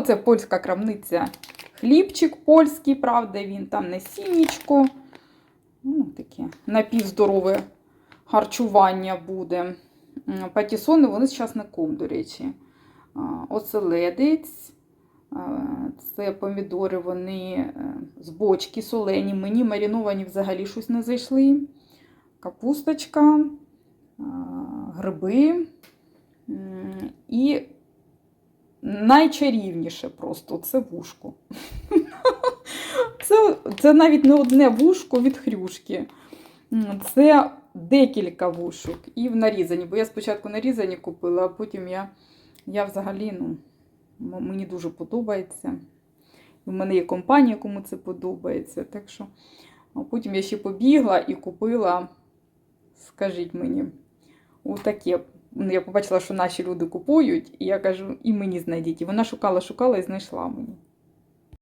Ну, це польська крамниця. Хлібчик польський, правда, він там насіннячко. Ну, таке напівздорове харчування буде. Патісони, вони з часником, до речі. Оселедець. Це помідори, вони е, з бочки солені. Мені мариновані взагалі щось не зайшли. Капусточка, гриби. Найчарівніше просто це вушко. Це, це навіть не одне вушко від хрюшки. Це декілька вушок і в нарізані. Бо я спочатку нарізані купила, а потім я, я взагалі, ну, мені дуже подобається. У мене є компанія, кому це подобається. Так що, а потім я ще побігла і купила, скажіть мені, отаке. Я побачила, що наші люди купують, і я кажу, і мені знайдіть. І вона шукала, шукала і знайшла мені.